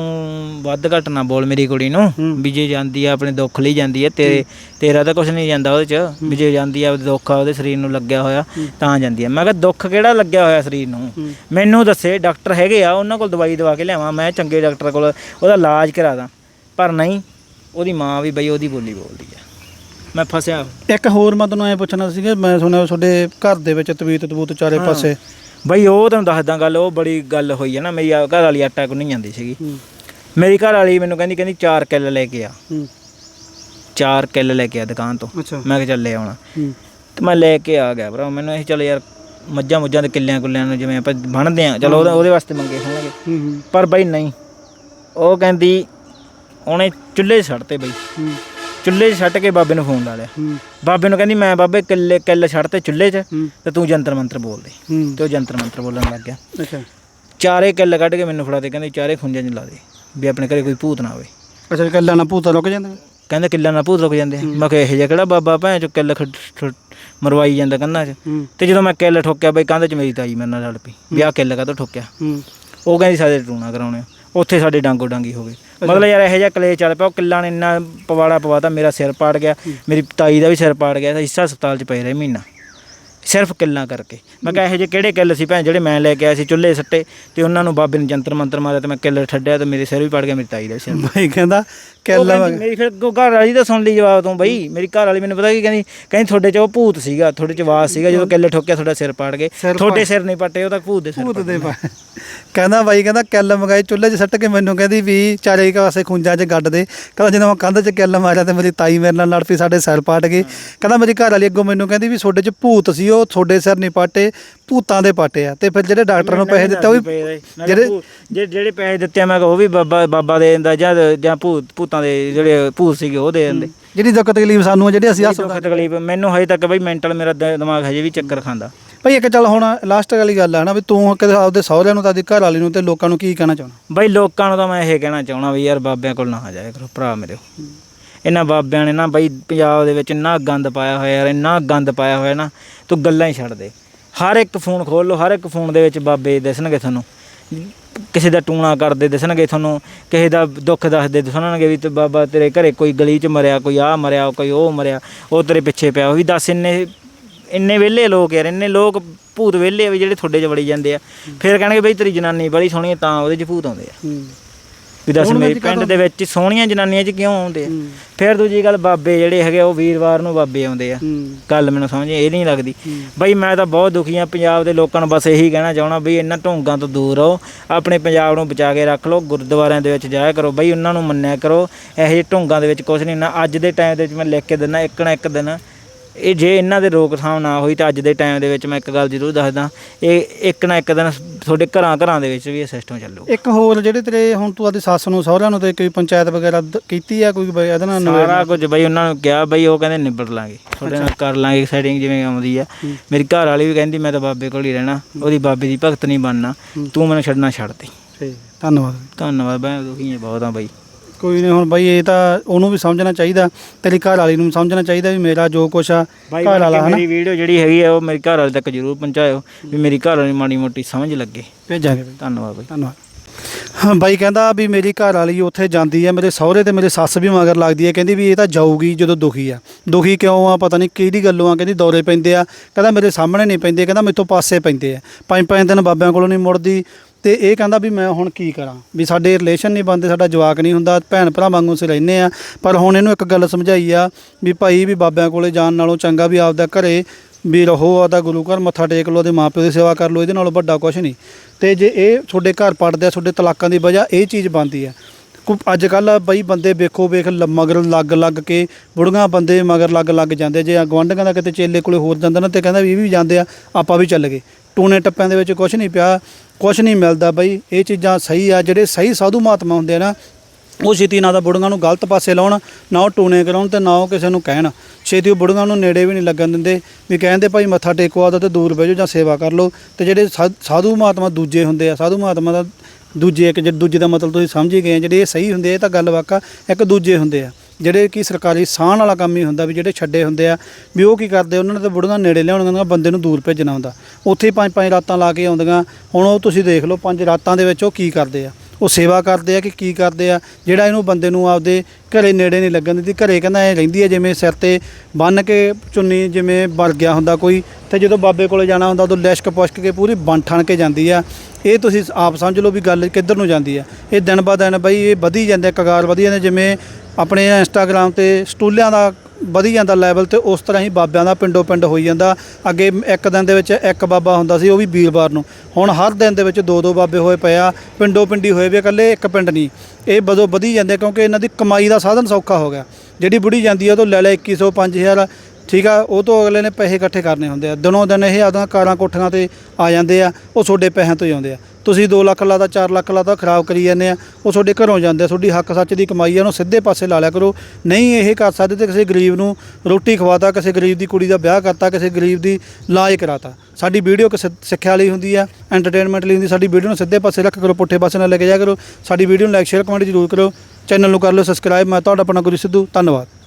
ਵੱਧ ਘੱਟ ਨਾ ਬੋਲ ਮੇਰੀ ਕੁੜੀ ਨੂੰ ਵੀ ਜੇ ਜਾਂਦੀ ਆ ਆਪਣੇ ਦੁੱਖ ਲਈ ਜਾਂਦੀ ਆ ਤੇਰੇ ਤੇਰਾ ਤਾਂ ਕੁਝ ਨਹੀਂ ਜਾਂਦਾ ਉਹਦੇ ਚ ਵੀ ਜੇ ਜਾਂਦੀ ਆ ਦੁੱਖ ਆ ਉਹਦੇ ਸਰੀਰ ਨੂੰ ਲੱਗਿਆ ਹੋਇਆ ਤਾਂ ਜਾਂਦੀ ਆ। ਮੈਂ ਕਿਹਾ ਦੁੱਖ ਕਿਹੜਾ ਲੱਗਿਆ ਹੋਇਆ ਸਰੀਰ ਨੂੰ? ਮੈਨੂੰ ਦੱਸੇ ਡਾਕਟਰ ਹੈਗੇ ਆ ਉਹਨਾਂ ਕੋਲ ਦਵਾਈ ਦਵਾ ਕੇ ਲਿਆਵਾਂ ਮੈਂ ਚੰਗੇ ਡਾਕਟਰ ਕੋਲ ਉਹਦਾ ਇਲਾਜ ਕਰਾ ਦਾਂ। ਪਰ ਨਹੀਂ ਉਹਦੀ ਮਾਂ ਵੀ ਬਈ ਉਹਦੀ ਬੋਲੀ ਬੋਲਦੀ ਆ। ਮੈਂ ਫਸਿਆ। ਇੱਕ ਹੋਰ ਮੈਂ ਤੁਹਾਨੂੰ ਐ ਪੁੱਛਣਾ ਸੀਗਾ ਮੈਂ ਸੁਣਿਆ ਤੁਹਾਡੇ ਘਰ ਦੇ ਵਿੱਚ ਤਵੀਤ ਤਬੂਤ ਚਾਰੇ ਪਾਸੇ। ਬਈ ਉਹ ਤੁਹਾਨੂੰ ਦੱਸਦਾ ਗੱਲ ਉਹ ਬੜੀ ਗੱਲ ਹੋਈ ਹੈ ਨਾ ਮੇਰੀ ਆ- ਘਰ ਵਾਲੀ ਆਟਾ ਕੋ ਨਹੀਂ ਜਾਂਦੀ ਸੀਗੀ। ਹੂੰ। ਮੇਰੀ ਘਰ ਵਾਲੀ ਮੈਨੂੰ ਕਹਿੰਦੀ ਕਹਿੰਦੀ 4 ਕਿੱਲ ਲੈ ਕੇ ਆ। ਹੂੰ। 4 ਕਿੱਲ ਲੈ ਕੇ ਆ ਦੁਕਾਨ ਤੋਂ। ਅੱਛਾ। ਮੈਂ ਕਿਹਾ ਚੱਲ ਲੈ ਆਉਣਾ। ਹੂੰ। ਤੇ ਮੈਂ ਲੈ ਕੇ ਆ ਗਿਆ ਭਰਾ। ਮੈਨੂੰ ਇਹ ਚੱਲ ਯਾਰ ਮੱਝਾਂ ਮੁੱਝਾਂ ਦੇ ਕਿੱਲਿਆਂ ਕੁੱਲਿਆਂ ਨੂੰ ਜਿਵੇਂ ਆਪਾਂ ਬਣਦੇ ਆ। ਚਲੋ ਉਹਦਾ- ਉਹਦੇ ਵਾਸਤੇ ਮੰਗੇ ਹੋਣਗੇ। ਹੂੰ। ਪਰ ਬਈ ਨਹੀਂ। ਉਹ ਕਹਿੰਦੀ ਉਹਨੇ ਚੁੱਲ੍ਹੇ ਛੱਡਤੇ ਬਈ। ਹੂੰ। ਚੁੱਲ੍ਹੇ 'ਚ ਛੱਡ ਕੇ ਬਾਬੇ ਨੂੰ ਫੋਨ ਲਾ ਲਿਆ। ਬਾਬੇ ਨੂੰ ਕਹਿੰਦੀ ਮੈਂ ਬਾਬੇ ਕਿੱਲੇ ਕਿੱਲ ਛੱਡਤੇ ਚੁੱਲ੍ਹੇ 'ਚ ਤੇ ਤੂੰ ਜੰਤਰ ਮੰਤਰ ਬੋਲ ਦੇ ਤੇ ਉਹ ਜੰਤਰ ਮੰਤਰ ਬੋਲਣ ਲੱਗ ਗਿਆ। ਅੱਛਾ। ਚਾਰੇ ਕਿੱਲ ਕੱਢ ਕੇ ਮੈਨੂੰ ਫੜਾ ਦੇ ਕਹਿੰਦੇ ਚਾਰੇ ਖੁੰਝਾਂ 'ਚ ਲਾ ਦੇ ਵੀ ਆਪਣੇ ਘਰੇ ਕੋਈ ਭੂਤ ਨਾ ਆਵੇ ਅੱਛਾ ਕੱਲਾ ਨਾ ਭੂਤਾ ਰੁਕ ਜਾਂਦਾ ਕਹਿੰਦੇ ਕਿੱਲਾ ਨਾਲ ਭੂਤ ਰੁਕ ਜਾਂਦੇ ਆ। ਮੈਂ ਕਿਹਾ ਇਹ ਜਿਹਾ ਕਿਹੜਾ ਬਾਬਾ ਭੈਣ ਚੋ ਕਿੱਲ ਮਰਵਾਈ ਜਾਂਦਾ ਕੰਨਾਂ 'ਚ। ਤੇ ਜਦੋਂ ਮੈਂ ਕਿੱਲ ਠੋਕਿਆ ਬਈ ਕੰਧ 'ਚ ਮੇਰੀ ਤਾਈ ਮੇਰੇ ਨਾਲ ਲੜ ਪਈ ਵੀ ਆਹ ਕਿੱਲ ਕਾਹਤੋਂ ਠੋਕਿਆ। ਹੂੰ। ਉਹ ਕਹਿੰਦੀ ਸਾਡੇ ਟੂਣਾ ਕਰਾਉਣੇ ਆ। ਉੱਥੇ ਸਾਡੇ ਡਾਂਗੋ ਡਾਂਗੀ ਹੋ ਗਏ। ਮਤਲਬ ਯਾਰ ਇਹੋ ਜਿਹਾ ਕਲੇ ਚੱਲ ਪਿਆ, ਉਹ ਕਿੱਲਾ ਨੇ ਇੰਨਾ ਪਵਾੜਾ ਪਵਾਤਾ, ਮੇਰਾ ਸਿਰ ਪਾੜ ਗਿਆ, ਮੇਰੀ ਤਾਈ ਦਾ ਵੀ ਸਿਰ ਪਾੜ ਗਿਆ ਹਿੱਸਾ ਹਸਪਤਾਲ 'ਚ ਪਏ ਰਹੇ ਮਹੀਨਾ। ਸਿਰਫ ਕਿੱਲਾਂ ਕਰਕੇ। ਮੈਂ ਕਿਹਾ ਇਹੋ ਜਿਹੇ ਕਿਹੜੇ ਕਿੱਲ ਸੀ ਭੈਣ ਜਿਹੜੇ ਮੈਂ ਲੈ ਕੇ ਆਇਆ ਸੀ ਚੁੱਲ੍ਹੇ ਸੱਟੇ ਤੇ ਉਹਨਾਂ ਨੂੰ ਬਾਬੇ ਨੇ ਜੰਤਰ ਮੰਤਰ ਮਾਰਿਆ ਤੇ ਮੈਂ ਕਿੱਲ ਛੱਡਿਆ ਤੇ ਮੇਰੇ ਸਿਰ ਵੀ ਪਾੜ ਗਿਆ ਮੇਰੀ ਤਾਈ ਦਾ ਸਿਰ। ਭਾਈ ਕਹਿੰਦਾ ਕੱਲਾ ਮੇਰੀ ਫਿਰ ਘਰ ਵਾਲੀ ਤਾਂ ਸੁਣ ਲਈ ਜਵਾਬ ਤੋਂ ਬਈ ਮੇਰੀ ਘਰ ਵਾਲੀ ਮੈਨੂੰ ਪਤਾ ਕੀ ਕਹਿੰਦੀ ਕਹਿੰਦੀ ਤੁਹਾਡੇ ਚ ਉਹ ਭੂਤ ਸੀਗਾ ਤੁਹਾਡੇ ਚ ਆਵਾਜ਼ ਸੀਗਾ ਜਦੋਂ ਕਿੱਲੇ ਠੋਕਿਆ ਤੁਹਾਡਾ ਸਿਰ ਪਾੜ ਗਏ। ਤੁਹਾਡੇ ਸਿਰ ਨਹੀਂ ਪੱਟੇ ਉਹ ਤਾਂ ਭੂਤ ਦੇ ਸਿਰ ਭੂਤ। ਦੇ ਪਾ ਕਹਿੰਦਾ ਬਾਈ ਕਹਿੰਦਾ ਕੱਲ ਮਗਾਈ ਚੁੱਲ੍ਹੇ 'ਚ ਸੱਟ ਕੇ ਮੈਨੂੰ ਕਹਿੰਦੀ ਵੀ ਚਾਰੇ ਇੱਕ ਪਾਸੇ ਖੁੰਝਾਂ 'ਚ ਗੱਡ ਦੇ। ਕਹਿੰਦਾ ਜਦੋਂ ਮੈਂ ਕੰਧ 'ਚ ਕੱਲ ਮਾਰਿਆ ਤੇ ਮੇਰੀ ਤਾਈ ਮੇਰੇ ਨਾਲ ਲੜ ਪਈ ਸਾਡੇ ਸਿਰ ਪਾਟ ਗਏ। ਕਹਿੰਦਾ ਮੇਰੀ ਘਰ ਵਾਲੀ ਅੱਗੋਂ ਮੈਨੂੰ ਕਹਿੰਦੀ ਵੀ ਤੁਹਾਡੇ 'ਚ ਭੂਤ ਸੀ ਉਹ ਤੁਹਾਡੇ ਸਿਰ ਨਹੀਂ ਪਾਟੇ ਭੂਤਾਂ ਦੇ ਪਾਟੇ ਆ। ਤੇ ਫਿਰ ਜਿਹੜੇ ਡਾਕਟਰ ਨੂੰ ਪੈਸੇ ਦਿੱਤੇ ਉਹ ਵੀ ਜਿਹੜੇ ਜਿਹੜੇ ਜਿਹੜੇ ਪੈਸੇ ਦਿੱਤੇ ਆ, ਮੈਂ ਉਹ ਵੀ ਬਾਬਾ ਬਾਬਾ ਦੇ ਦਿੰਦਾ ਜਾਂ ਜਾਂ ਭੂਤ ਭੂਤਾਂ ਦੇ ਜਿਹੜੇ ਭੂਤ ਸੀਗੇ ਉਹ ਦੇ ਦਿੰਦੇ। ਜਿਹੜੀ ਦੁੱਖ ਤਕਲੀਫ ਸਾਨੂੰ ਆ, ਜਿਹੜੀ ਅਸੀਂ ਦੁੱਖ ਤਕਲੀਫ ਮੈਨੂੰ ਹਜੇ ਤੱਕ ਬਈ ਮੈਂਟਲ ਮੇਰਾ ਦ- ਦਿਮਾਗ ਹਜੇ ਵੀ ਚੱਕਰ ਖਾਂਦਾ। ਭਾਈ ਇੱਕ ਚੱਲ ਹੁਣ ਲਾਸਟ ਵਾਲੀ ਗੱਲ ਆ ਨਾ ਵੀ ਤੂੰ ਕਦੇ ਆਪਦੇ ਸਹੁਰਿਆਂ ਨੂੰ ਤਾਂ ਆਪਦੀ ਘਰ ਵਾਲੀ ਨੂੰ ਤੇ ਲੋਕਾਂ ਨੂੰ ਕੀ ਕਹਿਣਾ ਚਾਹੁੰਦਾ? ਬਈ ਲੋਕਾਂ ਨੂੰ ਤਾਂ ਮੈਂ ਇਹ ਕਹਿਣਾ ਚਾਹਣਾ ਵੀ ਯਾਰ ਬਾਬਿਆਂ ਕੋਲ ਨਾ ਜਾਇਆ ਕਰੋ ਭਰਾ ਮੇਰੇ ਇਹਨਾਂ ਬਾਬਿਆਂ ਨੇ ਨਾ ਬਈ ਪੰਜਾਬ ਦੇ ਵਿੱਚ ਇੰਨਾ ਗੰਦ ਪਾਇਆ ਹੋਇਆ ਯਾਰ ਇੰਨਾ ਗੰਦ ਪਾਇਆ ਹੋਇਆ ਨਾ ਤੂੰ ਗੱਲਾਂ ਹੀ ਛੱਡ ਦੇ। ਹਰ ਇੱਕ ਫੋਨ ਖੋਲ ਲਓ ਹਰ ਇੱਕ ਫੋਨ ਦੇ ਵਿੱਚ ਬਾਬੇ ਦਿਸਣਗੇ ਤੁਹਾਨੂੰ। ਕਿਸੇ ਦਾ ਟੂਣਾ ਕਰਦੇ ਦਿਸਣਗੇ ਤੁਹਾਨੂੰ ਕਿਸੇ ਦਾ ਦੁੱਖ ਦੱਸਦੇ ਦਿਸਣਗੇ ਵੀ ਤੇ ਬਾਬਾ ਤੇਰੇ ਘਰੇ ਕੋਈ ਗਲੀ 'ਚ ਮਰਿਆ ਕੋਈ ਆਹ ਮਰਿਆ ਕੋਈ ਉਹ ਮਰਿਆ ਉਹ ਤੇਰੇ ਪਿੱਛੇ ਪਿਆ ਉਹ ਵੀ ਦੱਸ ਇੰਨੇ ਇੰਨੇ ਵਿਹਲੇ ਲੋਕ ਯਾਰ ਇੰਨੇ ਲੋਕ ਭੂਤ ਵਿਹਲੇ ਆ ਵੀ ਜਿਹੜੇ ਤੁਹਾਡੇ 'ਚ ਵੜੀ ਜਾਂਦੇ ਆ। ਫਿਰ ਕਹਿਣਗੇ ਬਈ ਤੇਰੀ ਜਨਾਨੀ ਬੜੀ ਸੋਹਣੀ ਤਾਂ ਉਹਦੇ 'ਚ ਭੂਤ ਆਉਂਦੇ ਆ। ਵੀ ਦੱਸ ਮੇਰੇ ਪਿੰਡ ਦੇ ਵਿੱਚ ਸੋਹਣੀਆਂ ਜਨਾਨੀਆਂ 'ਚ ਕਿਉਂ ਆਉਂਦੇ ਆ? ਫਿਰ ਦੂਜੀ ਗੱਲ ਬਾਬੇ ਜਿਹੜੇ ਹੈਗੇ ਉਹ ਵੀਰਵਾਰ ਨੂੰ ਬਾਬੇ ਆਉਂਦੇ ਆ। ਗੱਲ ਮੈਨੂੰ ਸਮਝ ਇਹ ਨਹੀਂ ਲੱਗਦੀ। ਬਈ ਮੈਂ ਤਾਂ ਬਹੁਤ ਦੁਖੀ ਆ ਪੰਜਾਬ ਦੇ ਲੋਕਾਂ ਨੂੰ ਬਸ ਇਹੀ ਕਹਿਣਾ ਚਾਹਣਾ ਬਈ ਇਹਨਾਂ ਢੋਂਗਾਂ ਤੋਂ ਦੂਰ ਰਹੋ ਆਪਣੇ ਪੰਜਾਬ ਨੂੰ ਬਚਾ ਕੇ ਰੱਖ ਲਓ ਗੁਰਦੁਆਰਿਆਂ ਦੇ ਵਿੱਚ ਜਾਇਆ ਕਰੋ ਬਈ ਉਹਨਾਂ ਨੂੰ ਮੰਨਿਆ ਕਰੋ ਇਹੋ ਜਿਹੇ ਢੋਂਗਾਂ ਦੇ ਵਿੱਚ ਕੁਝ ਨਹੀਂ ਨਾ ਅੱਜ ਦੇ ਟਾਈਮ ਦੇ ਵਿੱਚ ਮੈਂ ਲਿਖ ਕੇ ਦਿੰਦਾ ਇੱਕ ਨਾ ਇੱਕ ਦਿਨ ਇਹ ਜੇ ਇਹਨਾਂ ਦੇ ਰੋਕਥਾਮ ਨਾ ਹੋਈ ਤਾਂ ਅੱਜ ਦੇ ਟਾਈਮ ਦੇ ਵਿੱਚ ਮੈਂ ਇੱਕ ਗੱਲ ਜ਼ਰੂਰ ਦੱਸਦਾ ਇਹ ਇੱਕ ਨਾ ਇੱਕ ਦਿਨ ਤੁਹਾਡੇ ਘਰਾਂ ਘਰਾਂ ਦੇ ਵਿੱਚ ਵੀ ਇਹ ਸਿਸਟਮ ਚੱਲੂ। ਇੱਕ ਹੋਰ ਜਿਹੜੇ ਤੇਰੇ ਹੁਣ ਤੂੰ ਆਪਦੀ ਸੱਸ ਨੂੰ ਸਹੁਰਿਆਂ ਨੂੰ ਤੇ ਕੋਈ ਪੰਚਾਇਤ ਵਗੈਰਾ ਦ- ਕੀਤੀ ਆ ਕੋਈ ਬਈ ਇਹਦੇ ਨਾਲ ਨਿਬੇੜ- ਸਾਰਾ ਕੁਝ ਬਈ ਉਹਨਾਂ ਨੂੰ ਕਿਹਾ ਬਈ ਉਹ ਕਹਿੰਦੇ ਨਿਬੜ ਲਾਂਗੇ ਤੁਹਾਡੇ ਨਾਲ ਕਰ ਲਾਂਗੇ ਸੈਟਿੰਗ ਜਿਵੇਂ ਆਉਂਦੀ ਆ। ਮੇਰੀ ਘਰ ਵਾਲੀ ਵੀ ਕਹਿੰਦੀ ਮੈਂ ਤਾਂ ਬਾਬੇ ਕੋਲ ਹੀ ਰਹਿਣਾ ਉਹਦੀ ਬਾਬੇ ਦੀ ਭਗਤ ਨਹੀਂ ਬਣਨਾ ਤੂੰ ਮੈਨੂੰ ਛੱਡਣਾ ਛੱਡ ਦੇ। ਠੀਕ ਧੰਨਵਾਦ। ਧੰਨਵਾਦ ਮੈਂ ਦੁਖੀ ਹਾਂ ਬਹੁਤ ਆ ਬਈ। ਕੋਈ ਨਹੀਂ ਹੁਣ ਬਾਈ ਇਹ ਤਾਂ ਉਹਨੂੰ ਵੀ ਸਮਝਣਾ ਚਾਹੀਦਾ ਤੇਰੀ ਘਰ ਵਾਲੀ ਨੂੰ ਵੀ ਸਮਝਣਾ ਚਾਹੀਦਾ ਵੀ ਮੇਰਾ ਜੋ ਕੁਛ ਆ ਬਾਈ ਘਰ ਵਾਲਾ ਹਨਾ। ਮੇਰੀ ਵੀਡੀਓ ਜਿਹੜੀ ਹੈਗੀ ਆ ਉਹ ਮੇਰੀ ਘਰ ਵਾਲੇ ਤੱਕ ਜ਼ਰੂਰ ਪਹੁੰਚਾਇਓ ਵੀ ਮੇਰੀ ਘਰ ਵਾਲੀ ਮਾੜੀ ਮੋਟੀ ਸਮਝ ਲੱਗੇ। ਭੇਜਾਂਗੇ ਬਾਈ। ਧੰਨਵਾਦ ਬਈ। ਧੰਨਵਾਦ। ਹਾਂ ਬਾਈ ਕਹਿੰਦਾ ਵੀ ਮੇਰੀ ਘਰ ਵਾਲੀ ਉੱਥੇ ਜਾਂਦੀ ਹੈ ਮੇਰੇ ਸਹੁਰੇ ਤੇ ਮੇਰੇ ਸੱਸ ਵੀ ਮਗਰ ਲੱਗਦੀ ਹੈ ਕਹਿੰਦੀ ਵੀ ਇਹ ਤਾਂ ਜਾਊਗੀ ਜਦੋਂ ਦੁਖੀ ਆ। ਦੁਖੀ ਕਿਉਂ ਆ ਪਤਾ ਨਹੀਂ ਕਿਹੜੀ ਗੱਲੋਂ ਆ ਕਹਿੰਦੀ ਦੌਰੇ ਪੈਂਦੇ ਆ। ਕਹਿੰਦਾ ਮੇਰੇ ਸਾਹਮਣੇ ਨਹੀਂ ਪੈਂਦੇ ਕਹਿੰਦਾ ਮੇਥੋਂ ਪਾਸੇ ਪੈਂਦੇ ਆ। ਪੰਜ ਪੰਜ ਦਿਨ ਬਾਬਿਆਂ ਕੋਲੋਂ ਨਹੀਂ ਮੁੜਦੀ ਤੇ ਇਹ ਕਹਿੰਦਾ ਵੀ ਮੈਂ ਹੁਣ ਕੀ ਕਰਾਂ? ਵੀ ਸਾਡੇ ਰਿਲੇਸ਼ਨ ਨਹੀਂ ਬਣਦੇ, ਸਾਡਾ ਜਵਾਕ ਨਹੀਂ ਹੁੰਦਾ, ਭੈਣ ਭਰਾ ਵਾਂਗੂ ਅਸੀਂ ਰਹਿੰਦੇ ਆ ਪਰ ਹੁਣ ਇਹਨੂੰ ਇੱਕ ਗੱਲ ਸਮਝਾਈ ਆ ਵੀ ਭਾਈ ਵੀ ਬਾਬਿਆਂ ਕੋਲੇ ਜਾਣ ਨਾਲੋਂ ਚੰਗਾ ਵੀ ਆਪਦਾ ਘਰੇ ਵੀ ਰਹੋ ਆਦਾ ਗੁਰੂ ਘਰ ਮੱਥਾ ਟੇਕ ਲਓ ਤੇ ਮਾਪਿਓ ਦੀ ਸੇਵਾ ਕਰ ਲਓ, ਇਹਦੇ ਨਾਲੋਂ ਵੱਡਾ ਕੁਝ ਨਹੀਂ। ਤੇ ਜੇ ਇਹ ਤੁਹਾਡੇ ਘਰ ਪੜਦੇ ਆ ਤੁਹਾਡੇ ਤਲਾਕਾਂ ਦੀ ਵਜ੍ਹਾ ਇਹ ਚੀਜ਼ ਬਣਦੀ ਆ। ਕੋ ਅੱਜ ਕੱਲ ਬਈ ਬੰਦੇ ਵੇਖੋ, ਵੇਖ ਲ- ਮਗਰ ਲੱਗ ਲੱਗ ਕੇ ਬੁੜੀਆਂ ਬੰਦੇ ਮਗਰ ਲੱਗ ਲੱਗ ਜਾਂਦੇ ਜੇ ਗਵਾਂਢੀਆਂ ਦਾ ਕਿਤੇ ਚੇਲੇ ਕੋਲੇ ਹੋਰ ਜਾਂਦਾ ਨਾ, ਤੇ ਕਹਿੰਦਾ ਵੀ ਇਹ ਵੀ ਜਾਂਦੇ ਆ, ਆਪਾਂ ਵੀ ਚੱਲ ਗਏ। ਟੂਨੇ ਟੱਪਿਆਂ ਦੇ ਵਿੱਚ ਕੁਝ ਨਹੀਂ ਪਿਆ ਕੁਝ ਨਹੀਂ ਮਿਲਦਾ ਬਈ। ਇਹ ਚੀਜ਼ਾਂ ਸਹੀ ਆ ਜਿਹੜੇ ਸਹੀ ਸਾਧੂ ਮਹਾਤਮਾ ਹੁੰਦੇ ਆ ਨਾ ਉਹ ਛੇਤੀ ਨਾ ਤਾਂ ਬੁੜੀਆਂ ਨੂੰ ਗਲਤ ਪਾਸੇ ਲਾਉਣ ਨਾ ਉਹ ਟੂਣੇ ਕਰਾਉਣ ਤੇ ਨਾ ਉਹ ਕਿਸੇ ਨੂੰ ਕਹਿਣ। ਛੇਤੀ ਉਹ ਬੁੜੀਆਂ ਨੂੰ ਨੇੜੇ ਵੀ ਨਹੀਂ ਲੱਗਣ ਦਿੰਦੇ ਵੀ ਕਹਿੰਦੇ ਭਾਈ ਮੱਥਾ ਟੇਕੋ ਆਦਾ ਤੇ ਦੂਰ ਬਹਿ ਜਾਓ ਜਾਂ ਸੇਵਾ ਕਰ ਲਓ। ਤੇ ਜਿਹੜੇ ਸਾ- ਸਾਧੂ ਮਹਾਤਮਾ ਦੂਜੇ ਹੁੰਦੇ ਆ ਸਾਧੂ ਮਹਾਤਮਾ ਦਾ ਦੂਜੇ ਇੱਕ ਜਿਹੜੇ ਦੂਜੇ ਦਾ ਮਤਲਬ ਤੁਸੀਂ ਸਮਝ ਹੀ ਗਏ ਆ, ਜਿਹੜੇ ਇਹ ਸਹੀ ਹੁੰਦੇ ਆ ਇਹ ਤਾਂ ਗੱਲ ਵਾਕਾ ਇੱਕ ਦੂਜੇ ਹੁੰਦੇ ਆ। ਜਿਹੜੇ ਕਿ ਸਰਕਾਰੀ ਸਾਹਣ ਵਾਲਾ ਕੰਮ ਹੀ ਹੁੰਦਾ ਵੀ ਜਿਹੜੇ ਛੱਡੇ ਹੁੰਦੇ ਆ, ਵੀ ਉਹ ਕੀ ਕਰਦੇ, ਉਹਨਾਂ ਨੇ ਤਾਂ ਬੁੜੀਆਂ ਨੇੜੇ ਲਿਆਉਣੀਆਂ ਬੰਦੇ ਨੂੰ ਦੂਰ ਭੇਜਣਾ ਹੁੰਦਾ। ਉੱਥੇ ਹੀ ਪੰਜ ਪੰਜ ਰਾਤਾਂ ਲਾ ਕੇ ਆਉਂਦੀਆਂ। ਹੁਣ ਉਹ ਤੁਸੀਂ ਦੇਖ ਲਓ, ਪੰਜ ਰਾਤਾਂ ਦੇ ਵਿੱਚ ਉਹ ਕੀ ਕਰਦੇ ਆ? ਉਹ ਸੇਵਾ ਕਰਦੇ ਆ ਕਿ ਕੀ ਕਰਦੇ ਆ? ਜਿਹੜਾ ਇਹਨੂੰ ਬੰਦੇ ਨੂੰ ਆਪਦੇ ਘਰੇ ਨੇੜੇ ਨਹੀਂ ਲੱਗਣ ਦਿੰਦੀ, ਘਰੇ ਕਹਿੰਦਾ ਐ ਰਹਿੰਦੀ ਹੈ ਜਿਵੇਂ ਸਿਰ ਤੇ ਬੰਨ ਕੇ ਚੁੰਨੀ, ਜਿਵੇਂ ਵਰ ਗਿਆ ਹੁੰਦਾ ਕੋਈ, ਤੇ ਜਦੋਂ ਬਾਬੇ ਕੋਲੇ ਜਾਣਾ ਹੁੰਦਾ, ਉਦੋਂ ਲਿਸ਼ਕ ਪੁਸ਼ਕ ਕੇ ਪੂਰੀ ਬਣ ਠਣ ਕੇ ਜਾਂਦੀ ਆ। ਇਹ ਤੁਸੀਂ ਆਪ ਸਮਝ ਲਓ ਵੀ ਗੱਲ ਕਿੱਧਰ ਨੂੰ ਜਾਂਦੀ ਆ। ਇਹ ਦਿਨ ਬਾ ਦਿਨ ਬਈ ਇਹ ਵਧੀ ਜਾਂਦੇ ਕਗਾਰ ਵਧੀ ਜਾਂਦੇ ਜਿਵੇਂ ਆਪਣੇ ਇੰਸਟਾਗ੍ਰਾਮ ਤੇ ਸਟੂਲਿਆਂ ਦਾ ਵਧੀ ਜਾਂਦਾ ਲੈਵਲ ਤੇ ਉਸ ਤਰ੍ਹਾਂ ਹੀ ਬਾਬਿਆਂ ਦਾ ਪਿੰਡੋ ਪਿੰਡ ਹੋਈ ਜਾਂਦਾ। ਅੱਗੇ ਇੱਕ ਦਿਨ ਦੇ ਵਿੱਚ ਇੱਕ ਬਾਬਾ ਹੁੰਦਾ ਸੀ, ਉਹ ਵੀ ਵੀਰਵਾਰ ਨੂੰ। ਹੁਣ ਹਰ ਦਿਨ ਦੇ ਵਿੱਚ ਦੋ ਦੋ ਬਾਬੇ ਹੋਏ ਪਏ ਆ, ਪਿੰਡੋ ਪਿੰਡੀ ਹੋਏ ਵੀ ਇਕੱਲੇ ਇੱਕ ਪਿੰਡ ਨਹੀਂ। ਇਹ ਬਦੋ ਵਧੀ ਜਾਂਦੇ ਕਿਉਂਕਿ ਇਹਨਾਂ ਦੀ ਕਮਾਈ ਦਾ ਸਾਧਨ ਸੌਖਾ ਹੋ ਗਿਆ। ਜਿਹੜੀ ਬੁੜੀ ਜਾਂਦੀ ਆ, ਉਹ ਤੋਂ ਲੈ ਲੈ 2100 5000 ਠੀਕ ਆ, ਉਹ ਤੋਂ ਅਗਲੇ ਨੇ ਪੈਸੇ ਇਕੱਠੇ ਕਰਨੇ ਹੁੰਦੇ ਆ। ਦਿਨੋਂ ਦਿਨ ਇਹ ਆਦਾਂ ਕਾਰਾਂ ਕੋਠੀਆਂ ਤੇ ਆ ਜਾਂਦੇ ਆ, ਉਹ ਤੁਹਾਡੇ ਪੈਸਿਆਂ ਤੋਂ ਹੀ ਆਉਂਦੇ ਆ। ਤੁਸੀਂ 2 ਲੱਖ ਲਾਦਾ 4 ਲੱਖ ਲਾਦਾ ਖਰਾਬ ਕਰੀ ਜਾਂਦੇ ਆ। ਉਹ ਤੁਹਾਡੇ ਘਰੋਂ ਜਾਂਦੇ ਆ, ਤੁਹਾਡੀ ਹੱਕ ਸੱਚ ਦੀ ਕਮਾਈ ਆ, ਉਹਨੂੰ ਸਿੱਧੇ ਪਾਸੇ ਲਾ ਲਿਆ ਕਰੋ। ਨਹੀਂ ਇਹ ਕਰ ਸਕਦੇ ਤੇ ਕਿਸੇ ਗਰੀਬ ਨੂੰ ਰੋਟੀ ਖਵਾਤਾ, ਕਿਸੇ ਗਰੀਬ ਦੀ ਕੁੜੀ ਦਾ ਵਿਆਹ ਕਰਤਾ, ਕਿਸੇ ਗਰੀਬ ਦੀ ਇਲਾਜ ਕਰਾਤਾ। ਸਾਡੀ ਵੀਡੀਓ ਕਿਸੇ ਸਿੱਖਿਆ ਲਈ ਹੁੰਦੀ ਆ ਐਂਟਰਟੇਨਮੈਂਟ ਲਈ ਹੁੰਦੀ, ਸਾਡੀ ਵੀਡੀਓ ਨੂੰ ਸਿੱਧੇ ਪਾਸੇ ਰੱਖ ਕਰੋ, ਪੁੱਠੇ ਪਾਸੇ ਨਾਲ ਲੈ ਕੇ ਜਾਇਆ ਕਰੋ। ਸਾਡੀ ਵੀਡੀਓ ਨੂੰ ਲਾਈਕ ਸ਼ੇਅਰ ਕਮੈਂਟ ਜ਼ਰੂਰ ਕਰੋ। ਚੈਨਲ ਨੂੰ ਕਰ ਲਓ ਸਬਸਕ੍ਰਾਈਬ ਮੈਂ ਤੁਹਾਡਾ ਆਪਣਾ ਗੁਰੂ ਸਿੱਧੂ। ਧੰਨਵਾਦ।